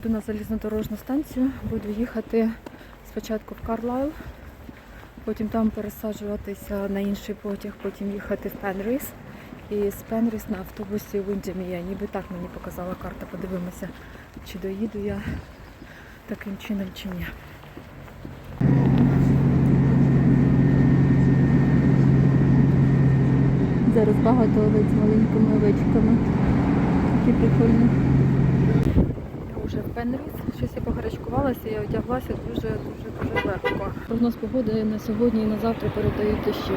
Йду на залізнодорожну станцію, буду їхати спочатку в Карлайл, потім там пересаджуватися на інший потяг, потім їхати в Пенріс. І з Пенріс на автобусі Віндемія. Ніби так мені показала карта. Подивимося, чи доїду я таким чином чи ні. Зараз багато овець маленькими овечками. Такі прикольні. Вже в Пенріс. Щось я погарячкувалася, я одяглася дуже дуже дуже легко. Прогноз погоди на сьогодні і на завтра передають дощі.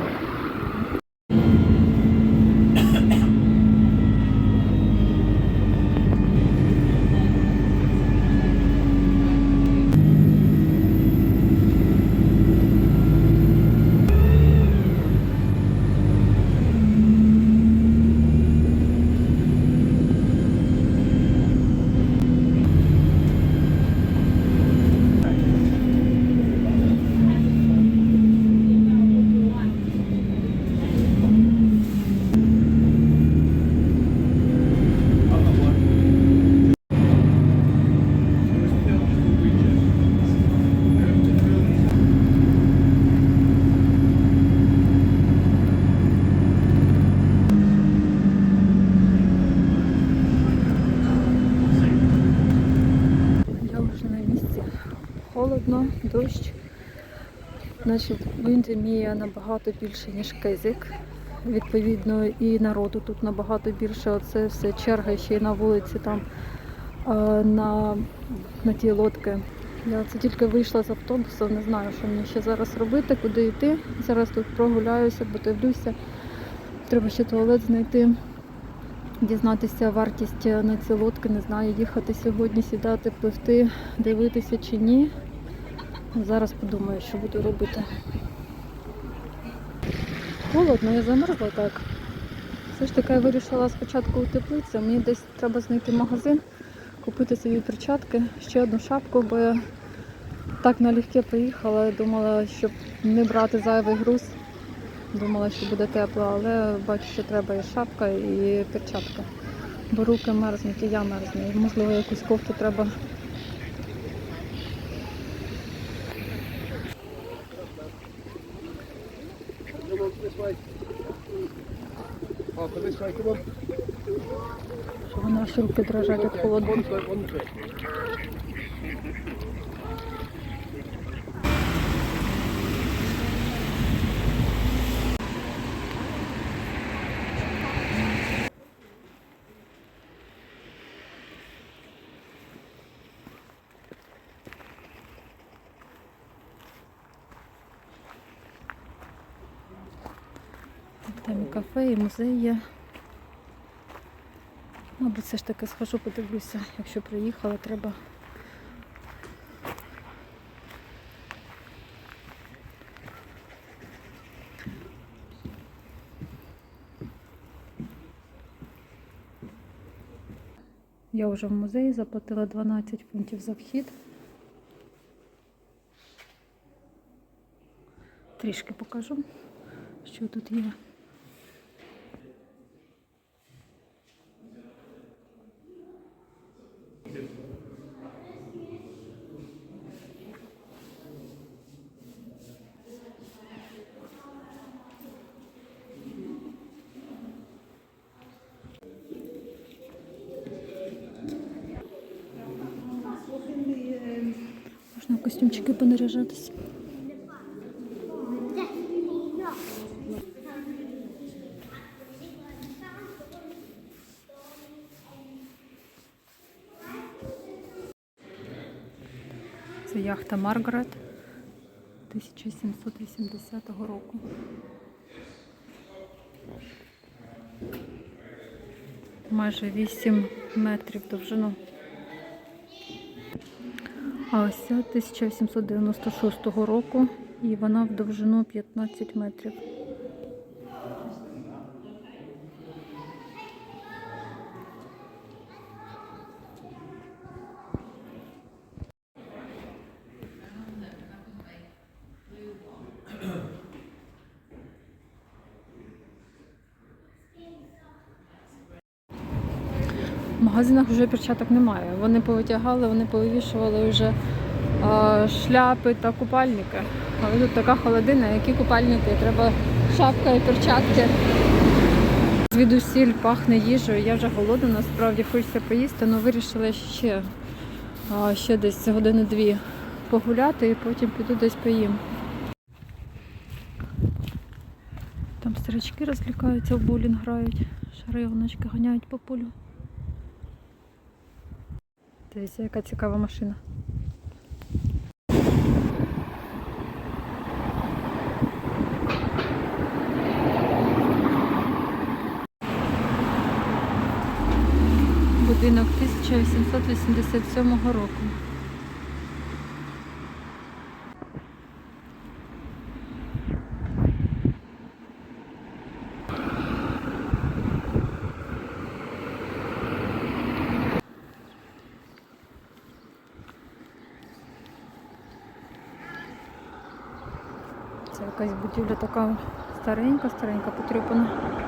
Я вже на місці. Холодно, дощ. Значить, Віндемія набагато більше, ніж Кезик. Відповідно, і народу тут набагато більше. Оце все черга ще й на вулиці там е, на, на ті лодки. Я це тільки вийшла з автобуса, не знаю, що мені ще зараз робити, куди йти. Зараз тут прогуляюся, подивлюся. Треба ще туалет знайти дізнатися вартість на ці лодки. Не знаю, їхати сьогодні, сідати, пливти, дивитися чи ні. Зараз подумаю, що буду робити. Холодно, я замерзла так. Все ж таки я вирішила спочатку утеплитися. Мені десь треба знайти магазин, купити собі перчатки, ще одну шапку, бо я так налегке поїхала. Думала, щоб не брати зайвий груз. Думала, що буде тепло, але бачу, що треба і шапка, і перчатка. Бо руки мерзнуть, і я мерзну. Можливо, якусь кофту треба. This way. Half this way, come on. Що аж руки дрожать від холоду. Там і кафе, і музей є. Мабуть, все ж таки схожу, подивлюся. Якщо приїхала, треба. Я вже в музеї заплатила 12 фунтів за вхід. Трішки покажу, що тут є. Можна в костюмчики понаряжатися. Це яхта Маргарет 1780 року. Майже 8 метрів довжину. А ось ця 1896 року і вона в довжину 15 метрів. В магазинах вже перчаток немає. Вони повитягали, вони повивішували вже шляпи та купальники. Але тут така холодина, які купальники, треба шапка і перчатки. Звідусіль пахне їжею, я вже голодна, насправді хочеться поїсти, але вирішила ще ще десь години-дві погуляти і потім піду десь поїм. Там старички розлікаються, в болін грають, шаригоночки ганяють по полю. Дивіться, яка цікава машина. Будинок 1887 року. Це якась будівля така старенька, старенька, потріпана.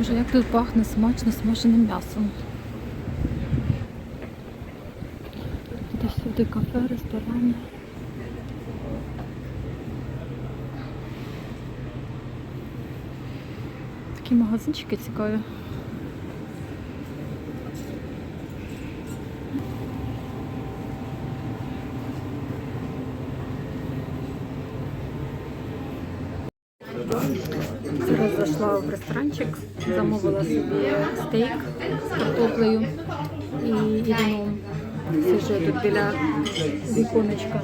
Боже, як тут пахне смачно смаженим м'ясом. Десь сюди кафе, ресторани. Такі магазинчики цікаві. Зайшла в ресторанчик, замовила собі стейк з картоплею і, вином. Сижу тут біля віконечка.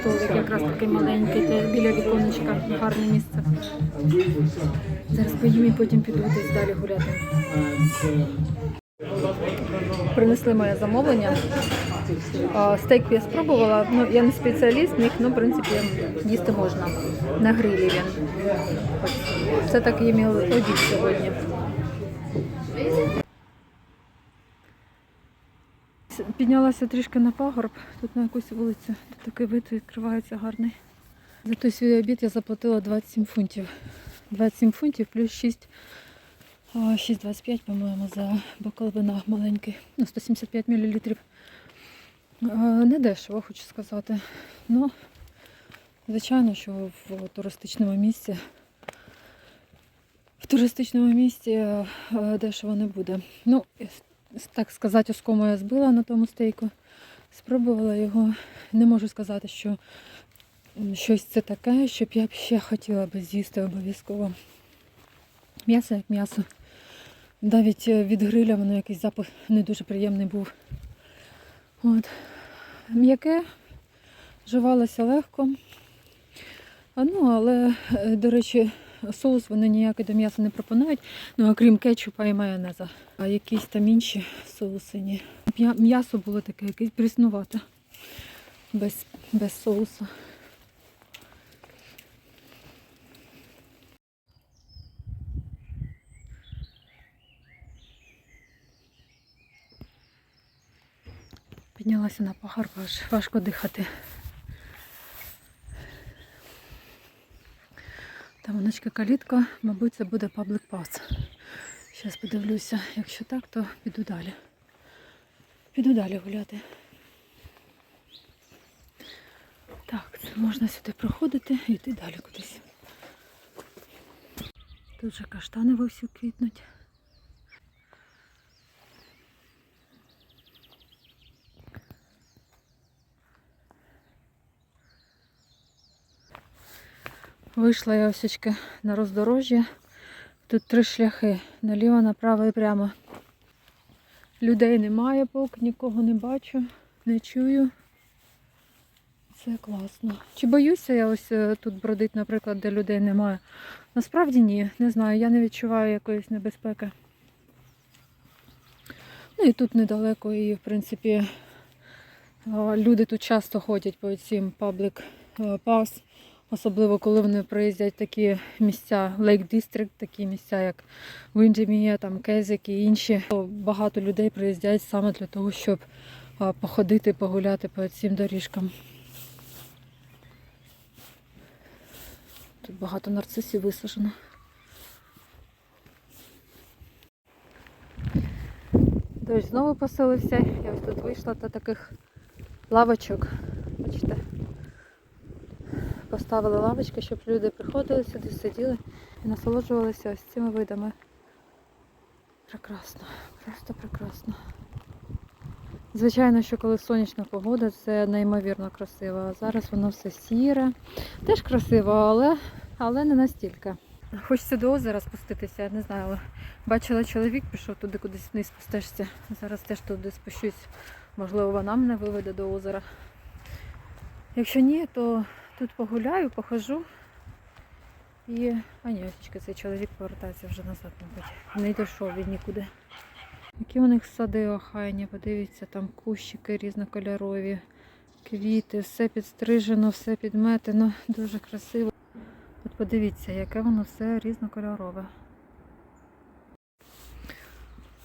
Столик якраз такий маленький, біля віконечка, гарне місце. Зараз поїм і потім піду десь далі гуляти. Принесли моє замовлення. Стейк я спробувала. Ну, я не спеціаліст, в них, ну, в принципі, їсти можна. На грилі він. Це такий мій обід сьогодні. Піднялася трішки на пагорб, тут на якусь вулицю, тут такий вид відкривається гарний. За той свій обід я заплатила 27 фунтів. 27 фунтів плюс 6, 6,25, по-моєму, за бокал вина маленький. Ну, 175 мл. Не дешево, хочу сказати. Ну, звичайно, що в туристичному місці в туристичному місці е, дешево не буде. Ну, так сказати, оскому я збила на тому стейку. Спробувала його. Не можу сказати, що щось це таке, щоб я б ще хотіла би з'їсти обов'язково. М'ясо як м'ясо. Навіть е, від гриля воно якийсь запах не дуже приємний був. От. М'яке, жувалося легко. Ну, але, е, до речі, соус вони ніякий до м'яса не пропонують, ну, окрім кетчупа і майонеза. А якісь там інші соуси ні. М'ясо було таке якесь пріснувате, без, без соусу. Піднялася на пагорб, аж важко дихати. Там воночка калітка, мабуть, це буде паблик пас. Зараз подивлюся. Якщо так, то піду далі. Піду далі гуляти. Так, це можна сюди проходити і йти далі кудись. Тут же каштани вовсю квітнуть. Вийшла я осічки на роздорожжя. Тут три шляхи. Наліво, направо і прямо. Людей немає, поки нікого не бачу, не чую. Це класно. Чи боюся я ось е, тут бродить, наприклад, де людей немає? Насправді ні, не знаю, я не відчуваю якоїсь небезпеки. Ну і тут недалеко, і в принципі е, люди тут часто ходять по цим паблік пас, особливо коли вони приїздять в такі місця, District, такі місця, як Вінджемія, там Кезик і інші. То Багато людей приїздять саме для того, щоб походити, погуляти по цим доріжкам. Тут багато нарцисів висаджено. Дощ знову поселився. Я ось тут вийшла до таких лавочок. Бачите? Поставили лавочки, щоб люди приходили сюди, сиділи і насолоджувалися ось цими видами. Прекрасно, просто прекрасно. Звичайно, що коли сонячна погода, це неймовірно красиво. А зараз воно все сіре. Теж красиво, але, але не настільки. Хочеться до озера спуститися, я не знаю, бачила чоловік, пішов туди кудись вниз стежці. Зараз теж туди спущусь. Можливо, вона мене виведе до озера. Якщо ні, то тут погуляю, похожу. І... А очечки, цей чоловік повертається вже назад, мабуть. Не дійшов він нікуди. Які у них сади охайні, подивіться, там кущики різнокольорові, квіти, все підстрижено, все підметено, дуже красиво. От подивіться, яке воно все різнокольорове.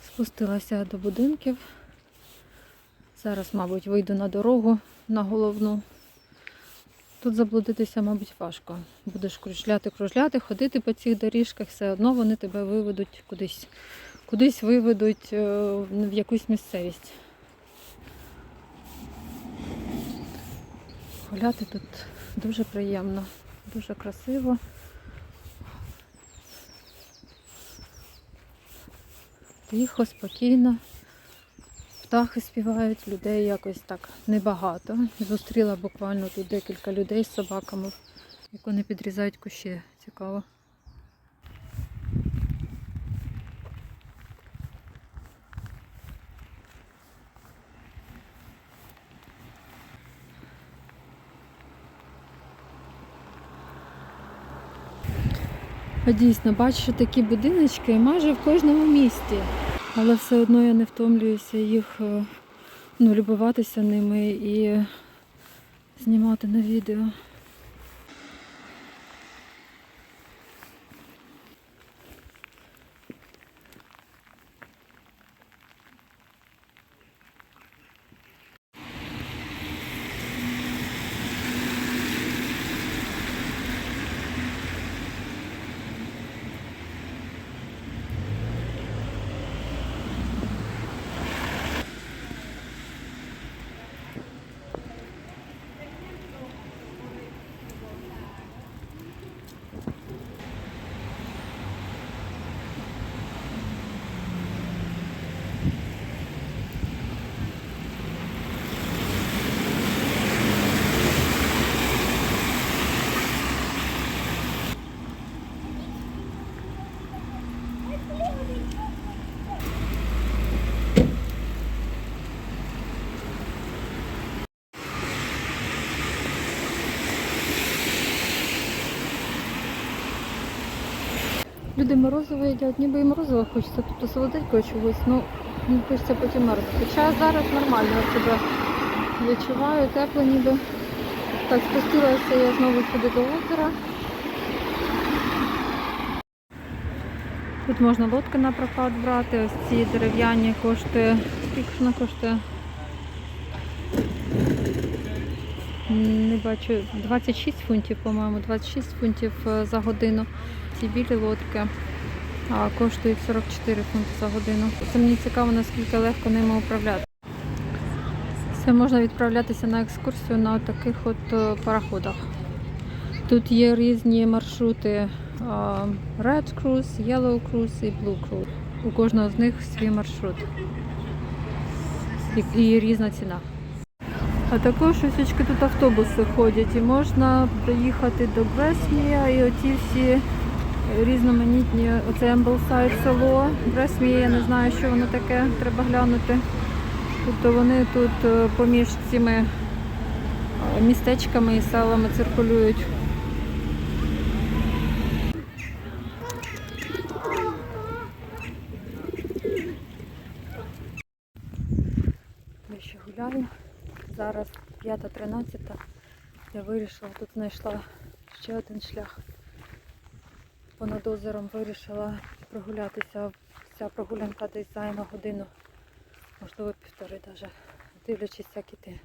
Спустилася до будинків. Зараз, мабуть, вийду на дорогу на головну. Тут заблудитися, мабуть, важко. Будеш кружляти, кружляти, ходити по цих доріжках, все одно вони тебе виведуть кудись. Кудись виведуть е, в якусь місцевість. Гуляти тут дуже приємно, дуже красиво. Тихо, спокійно. Птахи співають, людей якось так небагато. Зустріла буквально тут декілька людей з собаками, як вони підрізають кущі. Цікаво. Дійсно, бачу такі будиночки майже в кожному місті. Але все одно я не втомлююся їх е, ну, любуватися ними і знімати на відео. Люди морозиво їдять, ніби і морозиво хочеться, тобто солоденького чогось, ну не хочеться потім мерзнути. Хоча зараз нормально себе відчуваю, тепло ніби. Так, спустилася я знову сюди до озера. Тут можна лодки на прокат брати, ось ці дерев'яні коштує. Скільки вона коштує? Не бачу, 26 фунтів, по-моєму, 26 фунтів е, за годину. Ці білі лодки а, коштують 44 фунти за годину. Це мені цікаво, наскільки легко ними управляти. Це можна відправлятися на екскурсію на таких от е, пароходах. Тут є різні маршрути а, Red Cruise, Yellow Cruise і Blue Cruise. У кожного з них свій маршрут. І, і різна ціна. А також осічки тут автобуси ходять і можна доїхати до Бресмія і оті всі різноманітні. Оце Емблсайд село. Бресмі, я не знаю, що воно таке, треба глянути. Тобто вони тут е, поміж цими е, містечками і селами циркулюють. Я ще гуляю. Зараз 5.13. Я вирішила, тут знайшла ще один шлях. Понад озером вирішила прогулятися. Вся прогулянка десь займе годину, можливо півтори навіть, дивлячись, як іти.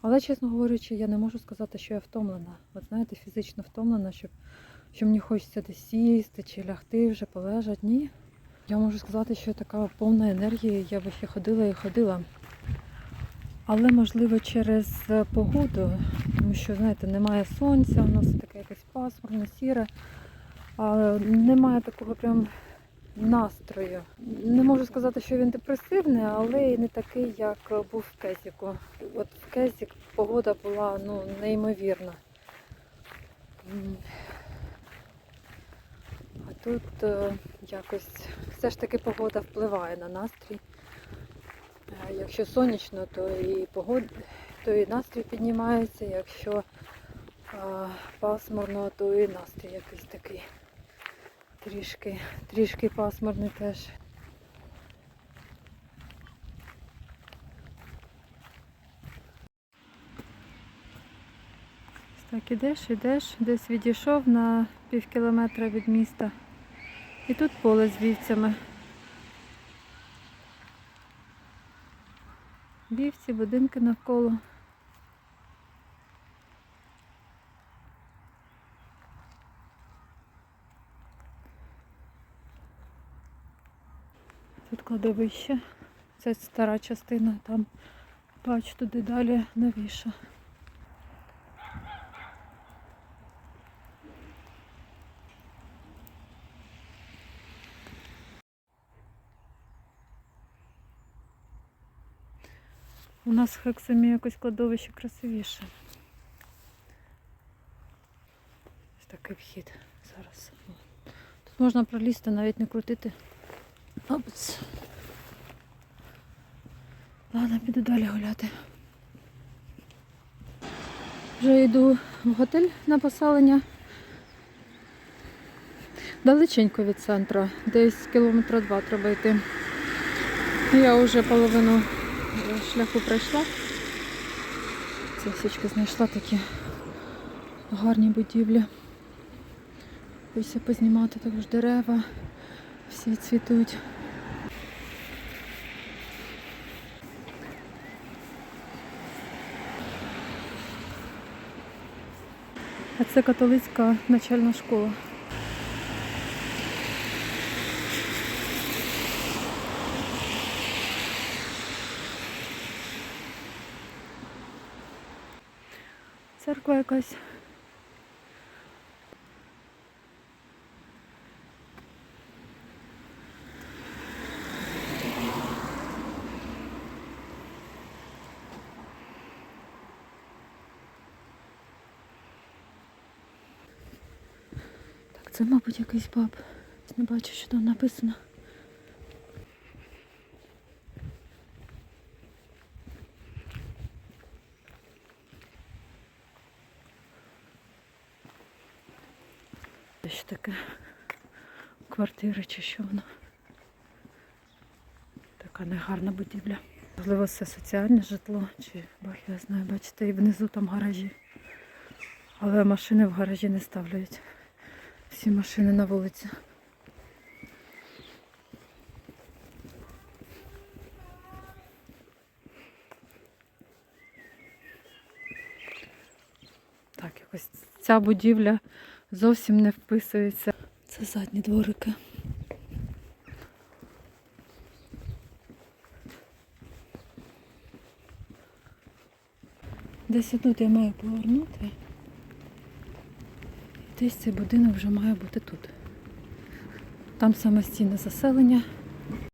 Але, чесно говорячи, я не можу сказати, що я втомлена. От знаєте, фізично втомлена, що, що мені хочеться десь сісти чи лягти, вже полежати. Ні. Я можу сказати, що така повна енергії, я би ще ходила і ходила. Але можливо через е, погоду, тому що, знаєте, немає сонця, у нас таке якесь пасмурне, сіре, а немає такого прям настрою. Не можу сказати, що він депресивний, але і не такий, як був в Кезіку. От в Кезік погода була ну, неймовірна. А тут е, якось все ж таки погода впливає на настрій. Якщо сонячно, то і погод... то і настрій піднімається, якщо пасмурно, то і настрій якийсь такий трішки, трішки пасмурний теж. Так, ідеш, ідеш, десь відійшов на пів кілометра від міста. І тут поле з вівцями. Вівці, будинки навколо. Тут кладовище. Це стара частина, там бач туди далі новіша. У нас в Хексамі якось кладовище красивіше. Ось такий вхід зараз. Тут можна пролізти, навіть не крутити. Опц. Ладно, піду далі гуляти. Вже йду в готель на поселення. Далеченько від центру, десь кілометра два треба йти. Я вже половину шляху пройшла. Сосічки знайшла такі гарні будівлі. Хочеться познімати також дерева, всі цвітуть. А це католицька начальна школа. Церква якась. Це, мабуть, якийсь паб. Не бачу, що там написано. Це що таке? Квартира чи що воно? Така негарна будівля. Можливо, це соціальне житло, чи бах, я знаю, бачите, і внизу там гаражі. Але машини в гаражі не ставляють. Всі машини на вулиці. Так, якось ця будівля зовсім не вписується. Це задні дворики. Десь тут я маю повернути. Десь цей будинок вже має бути тут. Там самостійне заселення.